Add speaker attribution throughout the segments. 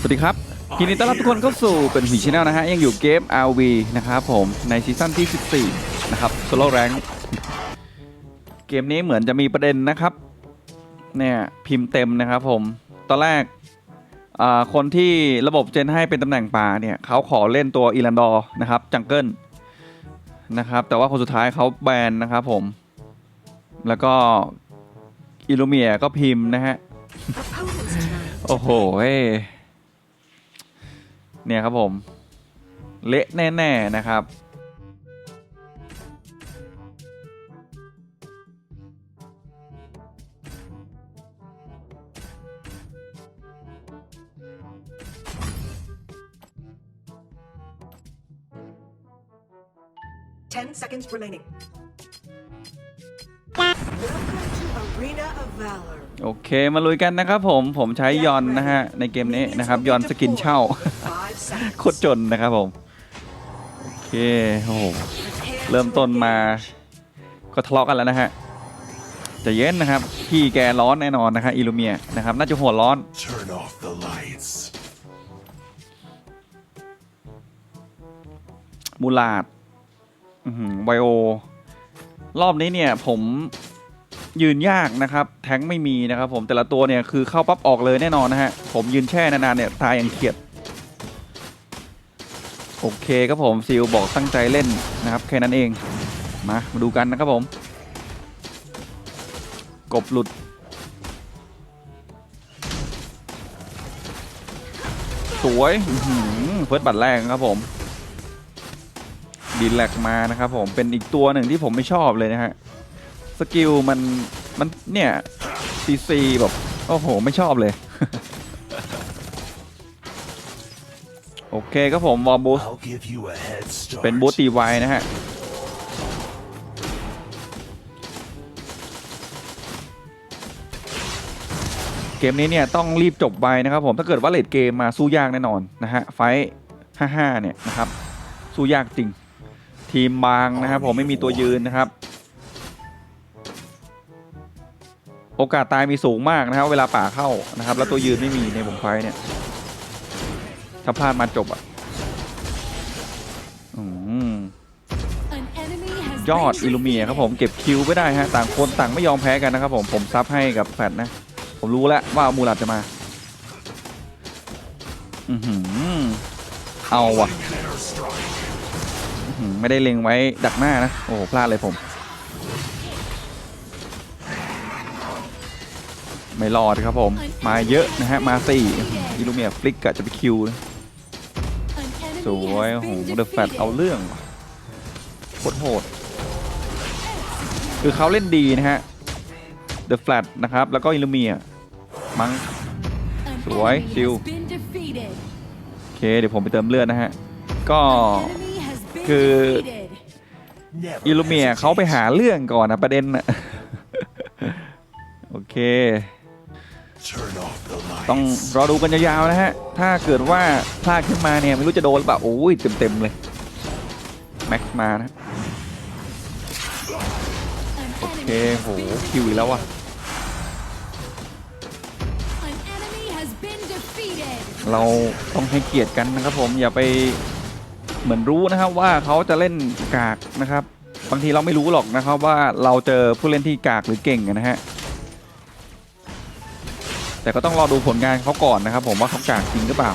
Speaker 1: สวัสดีครับยินดีต้อนรับทุกคนเข้าสู่เป็นผีชแนลนะฮะ ยังอยู่เกม RV นะครับผมในซีซั่นที่ 14 นะครับโซโล่แรงเกมนี้เหมือนจะมีประเด็นนะครับ เนี่ย พิมพ์เต็มนะครับผม ตอนแรกอ่าคนที่ระบบเจนให้เป็นตำแหน่งป่าเนี่ยเขาขอเล่นตัวอีลันดอร์นะครับ จังเกิลนะครับ แต่ว่าคนสุดท้ายเขาแบนนะครับผม แล้วก็อิลูเมียก็พิมพ์นะฮะ โอ้โหเฮ้เนี่ยครับผม เละแน่ ๆ นะครับ
Speaker 2: 10 seconds remaining.
Speaker 1: โอเคมาลุยกันนะครับผมผมใช้ยอนนะฮะในเกมนี้นะครับยอนสกินเช่า
Speaker 2: Five seconds.
Speaker 1: โคตรจนนะครับผมโอเคโอ้โหเริ่มต้นมาก็ทะเลาะกันแล้วนะฮะใจะเย็นนะครับพี่แกร้อนแน่นอนนะฮะอิลูเมียนะครับน่าจะหัวร้อน
Speaker 3: Turn off the lights.
Speaker 1: มูลาดอื้อหือไวโอรอบนี้เนี่ยผม ยืนยากนะครับ แท้งไม่มีนะครับผมแต่ละตัวเนี่ยคือเข้าปั๊บออกเลยแน่นอนนะฮะ ผมยืนแช่นานๆเนี่ยตายอย่างเขียด โอเคครับผมซิลบอกตั้งใจเล่นนะครับแค่นั้นเอง มามาดูกันนะครับผม กบหลุด สวยอื้อหือเฟิร์สบัตรแรกครับผมดีแลกมานะครับผมเป็นอีกตัวหนึ่งที่ผมไม่ชอบเลยนะฮะ กิลมันมันเนี่ยซีซีแบบโอ้โห ไม่ชอบเลย โอเคครับผมวอลบูส
Speaker 3: I'll give you a head start.
Speaker 1: เป็นบูสตีไวนะฮะเกมนี้เนี่ยต้องรีบจบไวนะครับผมถ้าเกิดว่าเลดเกมมาสู้ยากแน่นอนนะฮะไฟห้าห้าเนี่ยนะครับสู้ยากจริง ทีมบางนะครับผมไม่มีตัวยืนนะครับ โอกาสตายมีสูงมากนะครับ เวลาป่าเข้านะครับ แล้วตัวยืนไม่มีในวงไฟเนี่ย ถ้าพลาดมาจบอะอืม
Speaker 4: An enemy has
Speaker 1: ยอด
Speaker 4: been
Speaker 1: อิลูเมียครับผมเก็บคิวไม่ได้ฮะ ต่างคนต่างไม่ยอมแพ้กันนะครับผมผมซับให้กับแฟดนะ ผมรู้แล้วว่ามูลัดจะมา อือหือเอาว่ะอื้อหือไม่ได้เล็งไว้ดักหน้านะ โอ้โหพลาดเลยผม ไม่รอดครับผม มาเยอะนะฮะ มาสี่อิลูเมียฟลิกกะจะไปคิวนะสวยโอ้โหเดอะแฟตเอาเรื่องโคตรโหด คือเขาเล่นดีนะฮะ The Flat นะครับ แล้วก็อิลูเมียมั้งสวย
Speaker 4: enemy
Speaker 1: ชิลโอเค เดี๋ยวผมไปเติมเลือดนะฮะ ก็คืออิลูเมียเขาไปหาเรื่องก่อนนะประเด็นนะโอเค ต้องรอดูกันยาวๆนะฮะ ถ้าเกิดว่าพลาดขึ้นมาเนี่ยไม่รู้จะโดนหรือเปล่า โอ้ยเต็มๆเลย แม็กมานะ โอเคโหคิวอีกแล้วว่ะเราต้องให้เกียรติกันนะครับผมอย่าไปเหมือนรู้นะครับว่าเขาจะเล่นกากนะครับ บางทีเราไม่รู้หรอกนะครับว่าเราเจอผู้เล่นที่กากหรือเก่งนะฮะ แต่ก็ต้องรอดูผลงานเขาก่อนนะครับ ผมว่าเขากากจริงหรือเปล่า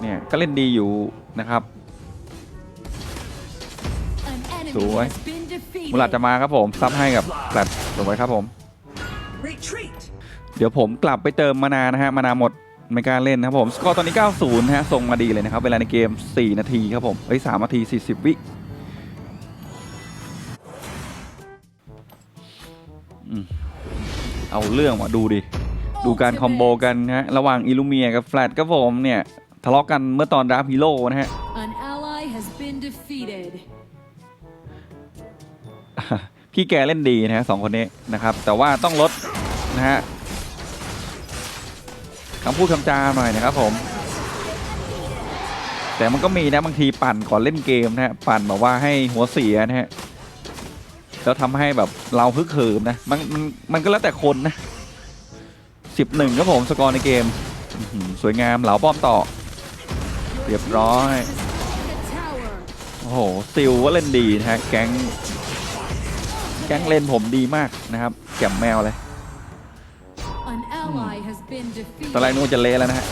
Speaker 1: เนี่ยก็เล่นดีอยู่นะครับสวยมุลาดจะมาครับผมซับให้กับแฟลตสวยครับผม
Speaker 2: Retreat.
Speaker 1: เดี๋ยวผมกลับไปเติมมานานะฮะมานาหมดไม่กล้าเล่นนะครับผมสกอร์ตอนนี้ 90นะฮะส่งมาดีเลยนะครับ เวลาในเกม 4 นาทีครับผมเอ้ย3นาที 40 วิอืม เอาเรื่องว่ะดูดิ ดูการคอมโบกันนะฮะ ระหว่างอิลูเมียกับแฟลตครับผมเนี่ย ทะเลาะกันเมื่อตอนดราฟฮีโร่นะฮะ
Speaker 4: An ally has been defeated.
Speaker 1: พี่แกเล่นดีนะฮะสองคนนี้นะครับ แต่ว่าต้องลดนะฮะคำพูดคำจาหน่อยนะครับผม แต่มันก็มีนะบางทีปั่นก่อนเล่นเกมนะฮะปั่นแบบว่าให้หัวเสียนะฮะ แล้วทำให้แบบเราฮึกเหิมนะมันมันมันก็แล้วแต่คนนะสิบหนึ่งครับผมสกอร์ในเกมสวยงามเหลาป้อมต่อ เรียบร้อยโอ้โหซิลก็เล่นดีนะฮะแก๊งแก๊งเล่นผมดีมากนะครับแจ่มแมวเลยตอนแรกนึกว่าจะเละแล้วนะฮะ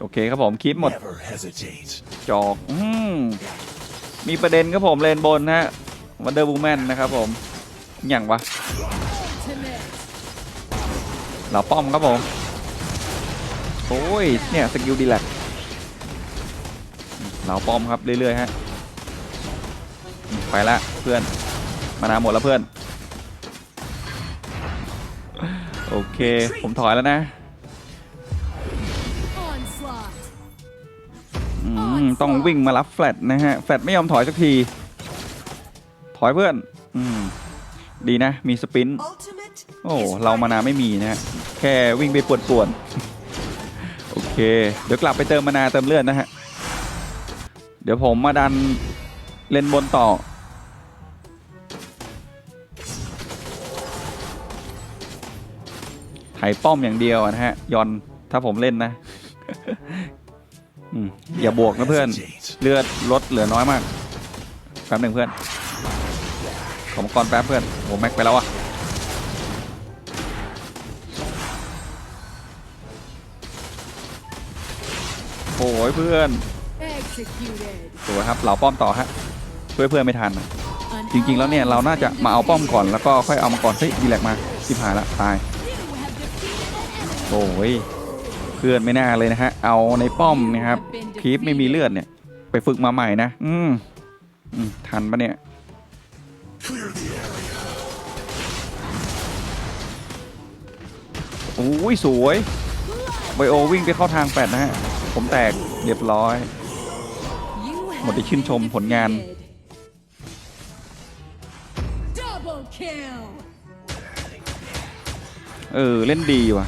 Speaker 1: โอเคครับผมคลิปหมดจอกอืม มีประเด็นครับผมเลนบนฮะวันเดอร์บูแมนนะครับผมอย่างวะเหล่าป้อมครับผมโอ้ยเนี่ยสกิลดีแลกเหล่าป้อมครับเรื่อยๆฮะไปละเพื่อนมานาหมดแล้วเพื่อน โอเค ผมถอยแล้วนะ ต้องวิ่งมารับแฟลตนะฮะ แฟลตไม่ยอมถอยสักที ถอยเพื่อนอืมดีนะ มีสปรินต์
Speaker 2: Ultimate
Speaker 1: โอ้
Speaker 2: is
Speaker 1: เรามา
Speaker 2: ready.
Speaker 1: นาไม่มีนะฮะ แค่วิ่งไปป่วนๆ โอเค เดี๋ยวกลับไปเติมมานาเติมเลือดนะฮะ เดี๋ยวผมมาดันเลนบนต่อ ไถป้อมอย่างเดียวอะนะฮะ ยอน ถ้าผมเล่นนะ อืมอย่าบวกนะเพื่อน เลือดลดเหลือน้อยมาก แป๊บหนึ่งเพื่อน ขอมกรแป๊บเพื่อนโหแม็กไปแล้วอะโอ้ยเพื่อนสวยครับเหล่าป้อมต่อฮะช่วยเพื่อนไม่ทัน จริงๆแล้วเนี่ยเราน่าจะมาเอาป้อมก่อนแล้วก็ค่อยเอามาก่อนเฮ้ยดีแลกมาชิบหายละตายโอ้ย เพื่อนไม่น่าเลยนะฮะ เอาในป้อมนะครับคลิปไม่มีเลือดเนี่ย ไปฝึกมาใหม่นะ อืมทันปะเนี่ย โอ้ย สวย ไบโอวิ่งไปเข้าทางแปดนะฮะ ผมแตกเรียบร้อย หมดได้ชื่นชมผลงานเออ เล่นดีว่ะ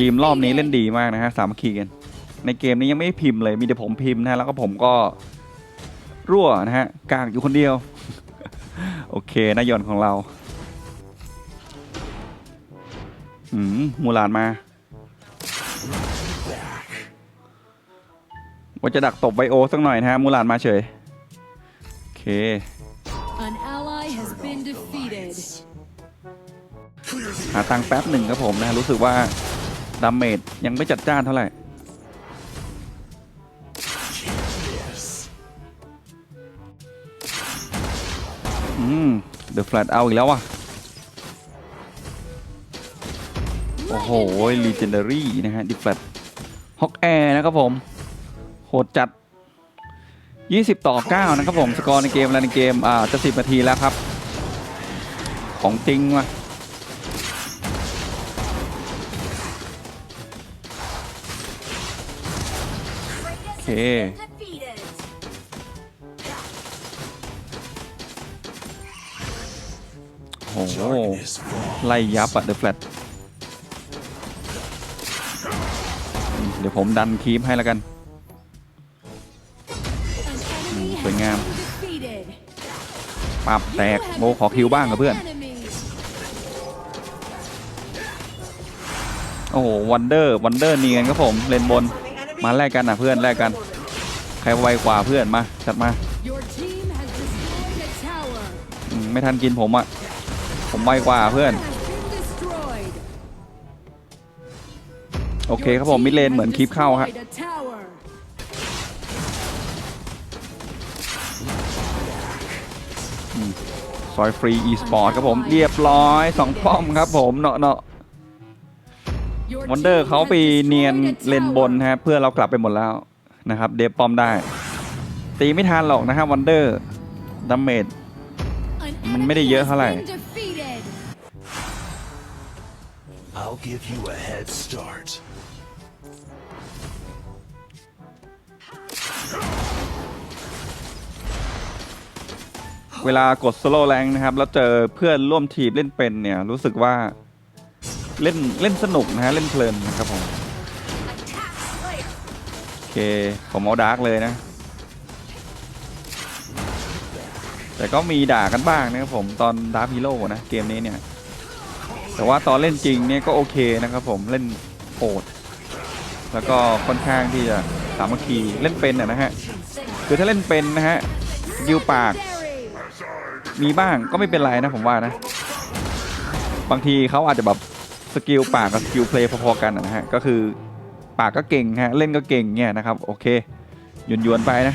Speaker 1: ทีมรอบนี้เล่น
Speaker 4: defeated.
Speaker 1: ดีมากนะฮะสามัคคีกัน ในเกมนี้ยังไม่ได้พิมพ์เลยมีแต่ผมพิมพ์นะฮะแล้วก็ผมก็รั่วนะฮะกากอยู่คนเดียว โอเคนายอนของเราอืมมูลานมา ว่าจะดักตบไบโอสักหน่อยนะฮะมูลานมาเฉย โอเค
Speaker 4: An ally has
Speaker 3: Turn
Speaker 4: been
Speaker 3: off the
Speaker 4: defeated.
Speaker 3: lights. Clear the
Speaker 1: หาตังค์แป๊บหนึ่งครับผมนะ รู้สึกว่า ดาเมจยังไม่จัดจ้านเท่าไหร่อืม The Flat เอาอีกแล้วว่ะโอ้โห Legendary นะฮะ The Flat Hawk Air นะครับผม โหดจัด 20 ต่อ 9 นะครับผม สกอร์ในเกมแล้วในเกม อ่า จะ 10 นาทีแล้วครับ ของจริงว่ะ โอเคโอ้โหไล่ยับอะ The Flat อืมเดี๋ยวผมดันคีปให้แล้วกัน สวยงามปับแตกโอ้ขอคิวบ้างกับเพื่อน โอ้โหวันเดอร์วันเดอร์เนียนครับผมเลนบน มาแลกกันนะเพื่อนแลกกัน รไวกว่าเพื่อนมาจัดมา
Speaker 4: Your team has destroyed a tower.
Speaker 1: อืมไม่ทันกินผมอะผมไวกว่าเพื่อน
Speaker 4: Has been destroyed.
Speaker 1: โอเคครับผมมิดเลนเหมือนคลิปเข้าฮะ
Speaker 4: Destroyed a tower.
Speaker 1: ซอยฟรีอีสปอร์ตครับผมเรียบร้อยสองป้อมครับผมเนาะเนาะ
Speaker 4: Your
Speaker 1: วันเดอร์
Speaker 4: team
Speaker 1: เขา
Speaker 4: has
Speaker 1: ไปเนียน
Speaker 4: destroyed a
Speaker 1: เลนบน
Speaker 4: tower.
Speaker 1: ฮะเพื่อนเรากลับไปหมดแล้ว นะครับ เดฟป้อมได้ ตีไม่ทันหรอกนะครับวันเดอร์ดัมเมจ
Speaker 4: An
Speaker 1: มันไม่ได้
Speaker 4: enemy
Speaker 1: เยอะ
Speaker 4: has
Speaker 1: เท่าไหร่
Speaker 4: been defeated.
Speaker 3: I'll give you a head start.
Speaker 1: เวลากด solo rank นะครับ แล้วเจอเพื่อนร่วมทีมเล่นเป็นเนี่ย รู้สึกว่าเล่นเล่นสนุกนะฮะ เล่นเพลินนะครับผมโอ เค ผมเอาดาร์กเลยนะ แต่ก็มีด่ากันบ้างนะครับผมตอนดาร์ฟฮีโร่นะเกมนี้เนี่ย แต่ว่าตอนเล่นจริงเนี่ยก็โอเคนะครับผมเล่นโหดแล้วก็ค่อนข้างที่จะสามัคคีเล่นเป็นนะฮะคือถ้าเล่นเป็นนะฮะสกิลปาก มีบ้างก็ไม่เป็นไรนะผมว่านะ บางทีเขาอาจจะแบบสกิลปากกับสกิลเพลย์พอๆกันนะฮะก็คือ ปากก็เก่งฮะเล่นก็เก่งเนี่ยนะครับโอเคหยวนยวนๆไปนะ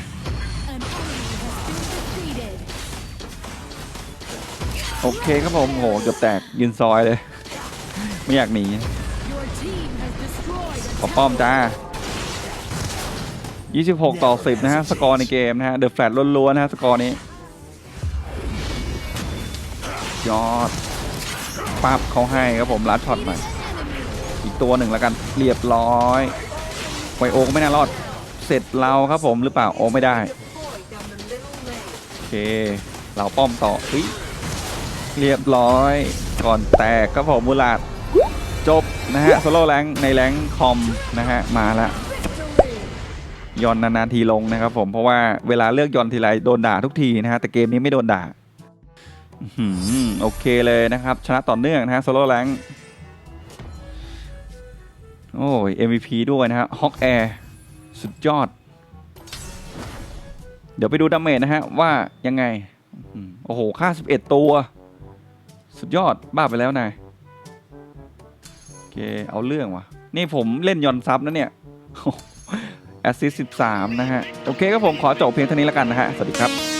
Speaker 1: โอเคครับผมโหเกือบแตกยืนซอยเลย ไม่อยากหนีขอป้อมจ้า 26 ต่อ 10 นะฮะ สกอร์ในเกมนะฮะ เดอะแฟลตล้วนๆนะฮะ สกอร์นี้ ยอดปั๊บเขาให้ครับผมลัดช็อตใหม่ อีกตัวหนึ่งแล้วกันเรียบร้อยไวโอก็ไม่น่ารอดเสร็จเราครับผมหรือเปล่าโอไม่ได้โอเค เราป้อมต่อเฮ้ยเรียบร้อย ก่อนแตกครับผมมูลาดจบนะฮะโซโล่แรงในแรงคอมนะฮะมาแล้วยอนนานๆทีลงนะครับผมเพราะว่าเวลาเลือกย้อนทีไรโดนด่าทุกทีนะฮะแต่เกมนี้ไม่โดนด่าโอเคเลยนะครับ ชนะต่อเนื่องนะฮะโซโล่แรง โอ้ย MVP ด้วยนะฮะฮอกแอร์สุดยอด เดี๋ยวไปดูดาเมจนะฮะ ว่ายังไง โอ้โห ค่า 11 ตัว สุดยอด บ้าไปแล้วนายโอเค เอาเรื่องวะนี่ผมเล่นยอนซับนะเนี่ยแอสซิส13 นะฮะ โอเคครับผมขอจบเพียงเท่านี้แล้วกันนะฮะ สวัสดีครับ